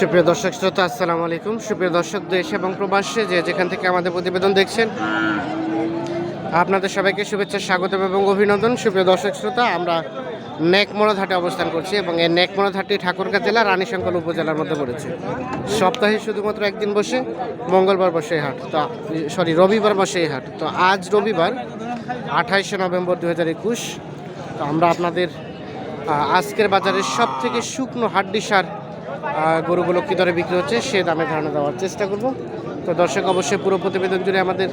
সুপ্রিয় দর্শক শ্রোতা, আসসালামু আলাইকুম। সুপ্রিয় দর্শক, দেশ এবং প্রবাসে যে যেখান থেকে আমাদের প্রতিবেদন দেখছেন, আপনাদের সবাইকে শুভেচ্ছা স্বাগত এবং অভিনন্দন। সুপ্রিয় দর্শক শ্রোতা, আমরা নেকমরদ হাটে অবস্থান করছি এবং এই নেকমরদ হাটটি ঠাকুরগাঁ জেলা রানীশঙ্কর উপজেলার মধ্যে পড়েছে। সপ্তাহে শুধুমাত্র একদিন বসে, মঙ্গলবার বসে এই হাট। তো সরি রবিবার বসে এই হাট। তো আজ রবিবার, আঠাইশে নভেম্বর দু হাজার একুশ। তো আমরা আপনাদের আজকের বাজারের সব থেকে শুকনো হাড্ডি সার গরুগুলো কী দরে বিক্রি হচ্ছে, সে দামে ধারণা দেওয়ার চেষ্টা করব। তো দর্শক, অবশ্যই পুরো প্রতিবেদন জুড়ে আমাদের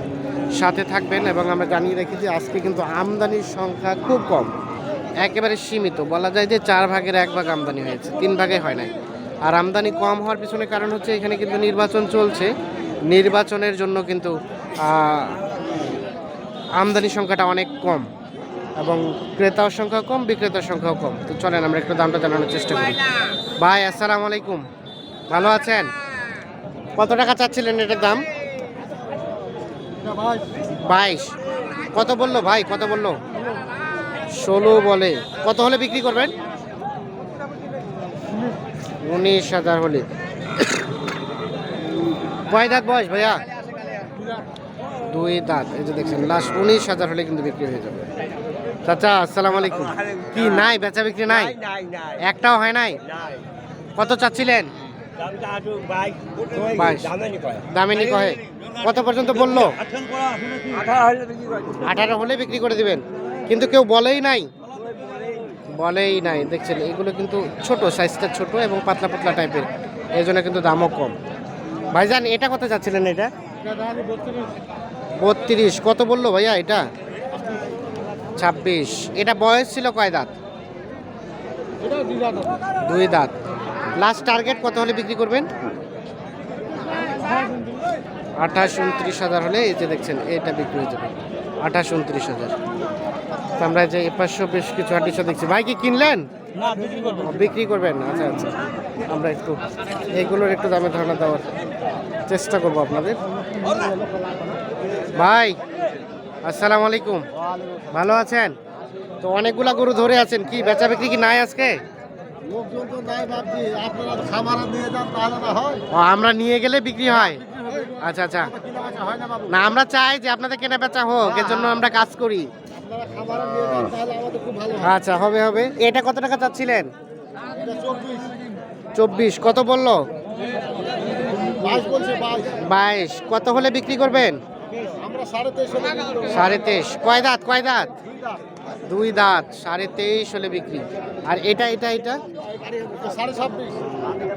সাথে থাকবেন এবং আমরা জানিয়ে রাখি যে আজকে কিন্তু আমদানির সংখ্যা খুব কম, একেবারে সীমিত। বলা যায় যে চার ভাগের এক ভাগ আমদানি হয়েছে, তিন ভাগে হয় নাই। আর আমদানি কম হওয়ার পিছনে কারণ হচ্ছে এখানে কিন্তু নির্বাচন চলছে। নির্বাচনের জন্য কিন্তু আমদানি সংখ্যাটা অনেক কম। এবং ক্রেতার সংখ্যা কম, বিক্রেতার সংখ্যাও কম। তো চলেন, আমরা একটু দামটা জানানোর চেষ্টা করি। ভাই, আসসালামু আলাইকুম। ভালো আছেন? কত টাকা চাচ্ছিলেন এটার দাম? বাইশ। কত বলল ভাই? কত বলল? ষোলো বলে। কত হলে বিক্রি করবেন? উনিশ হাজার হলে। কয় দাঁত বয়স ভাইয়া? দুই দাঁত। এই যে দেখছেন, লাস্ট উনিশ হাজার হলে কিন্তু বিক্রি হয়ে যাবে। চাচা আসসালামু আলাইকুম কি নাই বেচা বিক্রি নাই? একটাও হয় নাই? কত চাচ্ছিলেন। দামেনি কহে কত পর্যন্ত বলল? আঠারো হলে বিক্রি করে দিবেন। কিন্তু কেউ বলেই নাই। বলেই নাই। দেখছেন এগুলো কিন্তু ছোট সাইজটা ছোট এবং পাতলা পাতলা টাইপের। এই জন্য কিন্তু দামও কম। ভাইজান এটা কত চাচ্ছিলেন এটা? বত্রিশ। কত বলল ভাইয়া এটা? ছাব্বিশ। এটা বয়স ছিল কয় দাঁত? দুই দাঁত। লাস্ট টার্গেট কত হলে বিক্রি করবেন? আঠাশ উনত্রিশ হাজার হলে এই যে দেখছেন এটা বিক্রি হয়ে যাবে। আঠাশ উনত্রিশ হাজার। তো আমরা যে এপাশে বেশ কিছু আটিশো দেখছি। ভাই কি কিনলেন? বিক্রি করবেন। আচ্ছা আচ্ছা। আমরা একটু এইগুলোর একটু দামে ধারণা দেওয়ার চেষ্টা করব আপনাদের। ভাই আসসালামু আলাইকুম। ভালো আছেন? তো অনেকগুলা গরু ধরে আছেন কি বেচা বিক্রি কি নাই আজকে? হয়। আমরা নিয়ে গেলে বিক্রি হয় আচ্ছা আচ্ছা। হয় না আমরা চাই যে আপনাদের কেনা বেচা হোক এর জন্য আমরা কাজ করি। হয়। আচ্ছা হবে হবে। এটা কত টাকা চাচ্ছিলেন? চব্বিশ। কত বলল? বাইশ কত হলে বিক্রি করবেন? সাড়ে তেইশ কয় দাঁত? কয় দাঁত? দুই দাঁত। সাড়ে তেইশ হলে বিক্রি। আর এটা এটা এটা?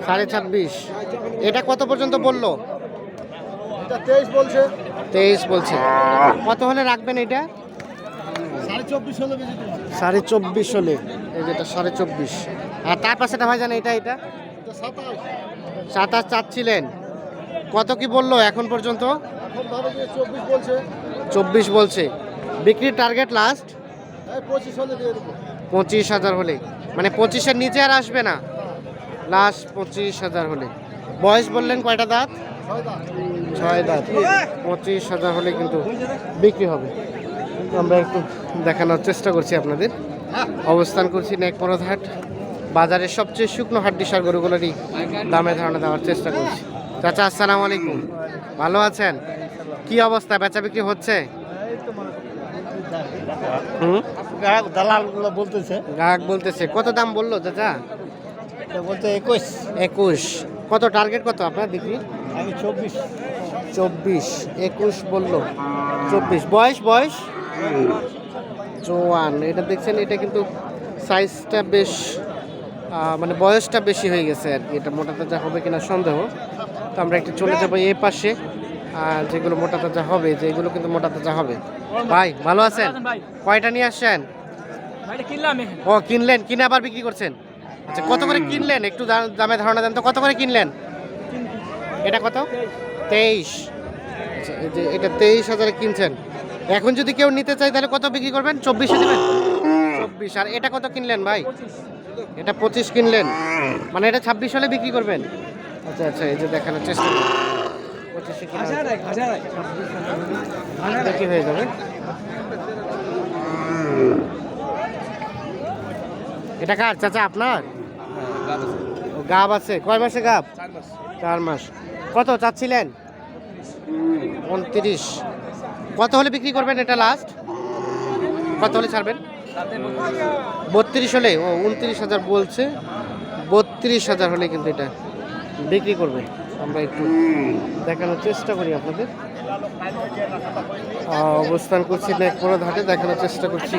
সাড়ে ছাব্বিশ। এটা কত পর্যন্ত বলল? তেইশ বলছে। তেইশ বলছে। কত হলে রাখবেন এটা? সাড়ে চব্বিশ হলে সাড়ে চব্বিশ হলে। এই যেটা সাড়ে চব্বিশ। আর তার পাশেটা ভাই জানে এটা? এটা সাতাশ। সাতাশ চাচ্ছিলেন। কত কি বলল এখন পর্যন্ত? চব্বিশ বলছে। বিক্রির টার্গেট লাস্ট পঁচিশ হাজার হলে। মানে পঁচিশের নিচে আর আসবে না। লাস্ট পঁচিশ হাজার হলে। বয়স বললেন কয়টা দাঁত? ছয় দাঁত। পঁচিশ হাজার হলে কিন্তু বিক্রি হবে। আমরা একটু দেখানোর চেষ্টা করছি আপনাদের। অবস্থান করছি নেকমরদ হাট বাজারের সবচেয়ে শুকনো হাড্ডি সার গরুগুলোরই দামে ধারণা দেওয়ার চেষ্টা করছি। চাচা আসসালামু আলাইকুম। ভালো আছেন? কি অবস্থা? বেচা বিক্রি হচ্ছে? দালালগুলো বলতেছে। গ্রাহক বলতেছে। কত দাম বলল চাচা? বলতে একুশ। একুশ। কত টার্গেট কত আপনার বিক্রি? আমি চব্বিশ। চব্বিশ। একুশ বলল। চব্বিশ। বয়স বয়স? চৌয়ান এটা দেখছেন এটা কিন্তু সাইজটা বেশ মানে বয়সটা বেশি হয়ে গেছে আর কি। এটা মোটা তাজা হবে কিনা সন্দেহ। তো আমরা একটু চলে যাব এ পাশে। যেগুলো মোটা তাজা হবে যেগুলো কিন্তু মোটা তাজা হবে। ভাই ভালো আছেন? কয়টা নিয়ে আসছেন? ও কিনলেন? কিনে আবার বিক্রি করছেন? আচ্ছা কত করে কিনলেন? একটু দামে ধারণা দেন তো কত করে কিনলেন? এটা কত? তেইশ। আচ্ছা যে এটা তেইশ হাজারে কিনছেন। এখন যদি কেউ নিতে চায় তাহলে কত বিক্রি করবেন? চব্বিশে দেবেন? চব্বিশ। আর এটা কত কিনলেন ভাই? এটা পঁচিশ কিনলেন। মানে এটা ছাব্বিশ হলে বিক্রি করবেন? আচ্ছা আচ্ছা এই যে দেখানোর চেষ্টা পঁচিশে বিক্রি হয়ে যাবে? এটা কার? চাচা আপনার? গাব আছে। কয় মাসে গাব? চার মাস। কত চাচ্ছিলেন? উনত্রিশ কত হলে বিক্রি করবেন এটা লাস্ট কত হলে ছাড়বেন? বত্রিশ হলে? ও উনত্রিশ হাজার বলছে। বত্রিশ হাজার হলে কিন্তু এটা বিক্রি করবে। আমরা একটু দেখানোর চেষ্টা করি আপনাদের। অবস্থান করছি নেকমোড়া ঘাটে দেখানোর চেষ্টা করছি।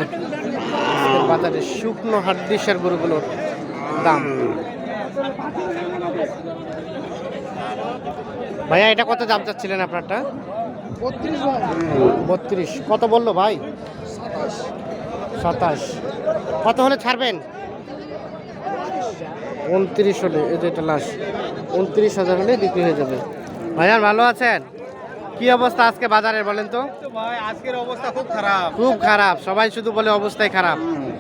বাজারে শুকনো হাড্ডিসার গরুগুলোর দাম। ভাইয়া এটা কত দাম চাচ্ছিলেন আপনারটা? বত্রিশ কত বলল ভাই? সাতাশ। কত হলে ছাড়বেন? উনত্রিশ। হলে এই যে এটা লাশ উনত্রিশ হাজার হলে বিক্রি হয়ে যাবে। ভাইয়ার ভালো আছেন? কি অবস্থা আজকে বাজারে বলেন তো? ভাই আজকের অবস্থা খুব খারাপ। খুব খারাপ সবাই শুধু বলে অবস্থাই খারাপ।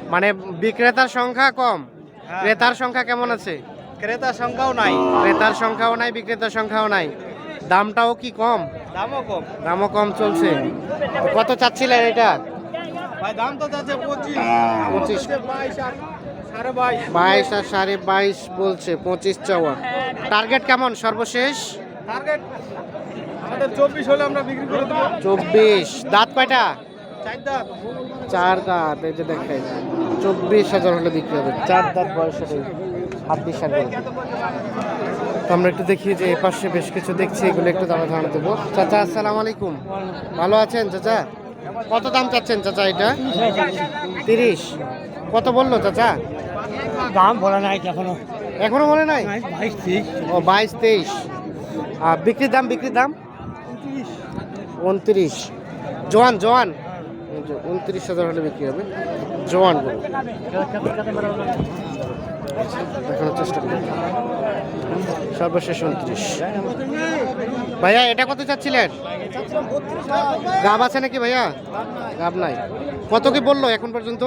মানে বিক্রেতার সংখ্যা কম। হ্যাঁ। ক্রেতার সংখ্যা কেমন আছে? ক্রেতার সংখ্যাও নাই। ক্রেতার সংখ্যাও নাই বিক্রেতার সংখ্যাও নাই। দামটাও কি কম? দামও কম। দামও কম চলছে। কত চাচ্ছিলেন এটা? ভাই দাম তো যাচ্ছে পঁচিশ। পঁচিশ। বাইশ আর সাড়ে বাইশ বলছে পঁচিশ চাওয়া। টার্গেট কেমন? সর্বশেষ? টার্গেট আমাদের চব্বিশ হলে আমরা বিক্রি করে দেবো। চব্বিশ। দাঁত কয়টা? চার দাঁত। এই যে দেখাই চব্বিশ হাজার হলে বিক্রি হবে। চার দাঁত বয়স হলে হাত বিশ হাজার। তো আমরা একটু দেখি যে এ পাশে বেশ কিছু দেখছি এগুলো একটু দামে ধারণা দেবো। চাচা আসসালামু আলাইকুম। ভালো আছেন চাচা? কত দাম চাচ্ছেন চাচা এটা? তিরিশ। কত বলল চাচা? দাম বলা নাই এখনও। এখনও বলে নাই? বাইশ তেইশ। ও বাইশ তেইশ। আর বিক্রির দাম বিক্রির দাম? উনত্রিশ। জোয়ান জোয়ান। উনত্রিশ হাজার হলে বিক্রি হবে। জোয়ান দেখানোর চেষ্টা করি। সর্বশেষ উনত্রিশ। ভাইয়া, এটা কত চাচ্ছিলেন? গাব আছে নাকি ভাইয়া? গাব নাই। কত কি বলল এখন পর্যন্ত?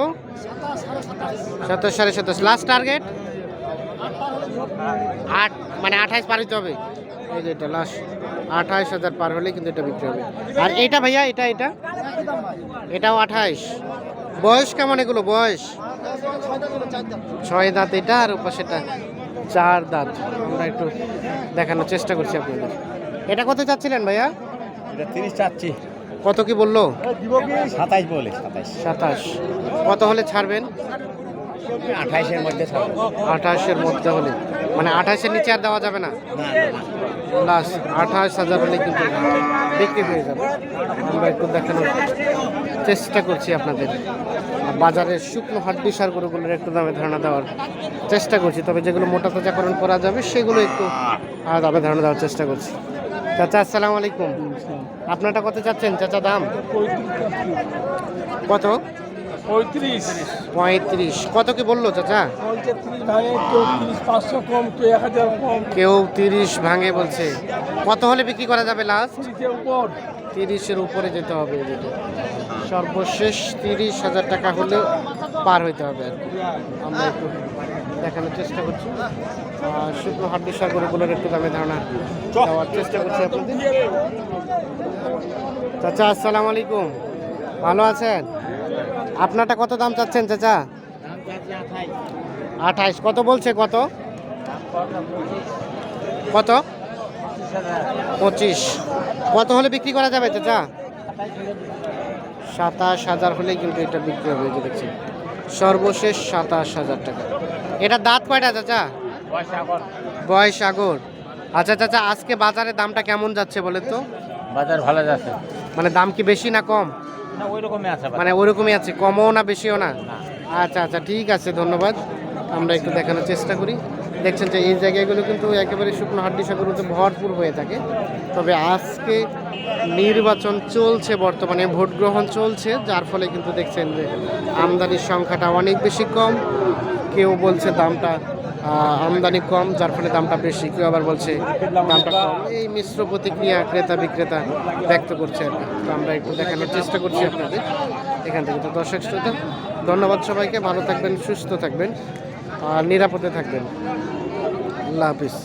সাতাশ সাড়ে সাতাশ। লাস্ট টার্গেট আট মানে আঠাইশ পার হইতে হবে। এই যে এটা লাস্ট আঠাইশ হাজার পার হলে কিন্তু এটা বিক্রি হবে। আর এটা ভাইয়া, এটা এটা? এটাও আঠাইশ বয়স কেমন এগুলো? বয়স? ছয় দাঁত এটা আর পাশেটা চার দাঁত। আমরা একটু দেখানোর চেষ্টা করছি আপনাদের। এটা কত চাচ্ছিলেন ভাইয়া? এটা তিরিশ চাচ্ছি। কত কি বলল? সাতাইশ বলে সাতাইশ সাতাশ। কত হলে ছাড়বেন? আঠাইশের মধ্যে আঠাশের মধ্যে হলে। মানে আঠাশের নিচে আর দেওয়া যাবে না? আঠাশ হাজার হলে কিন্তু বিক্রি হয়ে যাবে। আমরা একটু দেখানোর চেষ্টা করছি আপনাদের। বাজারের শুকনো হাড্ডি সার গরুগুলোর একটু দামে ধারণা দেওয়ার চেষ্টা করছি। তবে যেগুলো মোটা তাজাকরণ করা যাবে সেগুলো একটু আর দামে ধারণা দেওয়ার চেষ্টা করছি। চাচা আসসালামু আলাইকুম। আপনারটা কত চাচ্ছেন? চাচা দাম? কত? পঁয়ত্রিশ। পঁয়ত্রিশ। কত কি বলল চাচা? কেউ তিরিশ ভাঙে বলছে। কত হলে বিক্রি করা যাবে লাস্ট তিরিশের উপরে যেতে হবে। সর্বশেষ তিরিশ হাজার টাকা হলে পার হইতে হবে আমরা একটু দেখানোর চেষ্টা করছি। শুকনো হাড্ডি সাগরগুলোর একটু দামে ধারণা দেওয়ার চেষ্টা করছি আপনাদের। চাচা, আসসালামু আলাইকুম। ভালো আছেন? আপনারটা কত দাম চাচ্ছেন চাচা? আঠাইশ। কত বলছে কত? কত? পঁচিশ। কত হলে বিক্রি করা যাবে চাচা? সাতাশ হাজার হলে কিন্তু এটা বিক্রি হবে যে দেখছি সর্বশেষ সাতাশ হাজার টাকা। এটা দাঁত কয়টা চাচা? বয়স আগর আচ্ছা চাচা আজকে বাজারে দামটা কেমন যাচ্ছে বলেন তো? বাজার ভালো যাচ্ছে। মানে দাম কি বেশি না কম? মানে ওরকমই আছে কমও না বেশিও না? আচ্ছা আচ্ছা ঠিক আছে ধন্যবাদ। আমরা একটু দেখানোর চেষ্টা করি। দেখছেন যে এই জায়গাগুলো কিন্তু একেবারে শুকনো হাড্ডি সাগরতে ভরপুর হয়ে থাকে। তবে আজকে নির্বাচন চলছে বর্তমানে, ভোট গ্রহণ চলছে, যার ফলে কিন্তু দেখছেন যে আমদানির সংখ্যাটা অনেক বেশি কম। কেউ বলছে দামটা আমদানি কম, যার ফলে দামটা বেশি। কেউ আবার বলছে দামটা কম। এই মিশ্র প্রতিক্রিয়া ক্রেতা বিক্রেতা ব্যক্ত করছে তো আমরা একটু দেখানোর চেষ্টা করছি আপনাদের এখান থেকে। তো দর্শক শ্রোতা, ধন্যবাদ সবাইকে। ভালো থাকবেন, সুস্থ থাকবেন, আর নিরাপদে থাকবেন। আল্লাহ হাফিজ।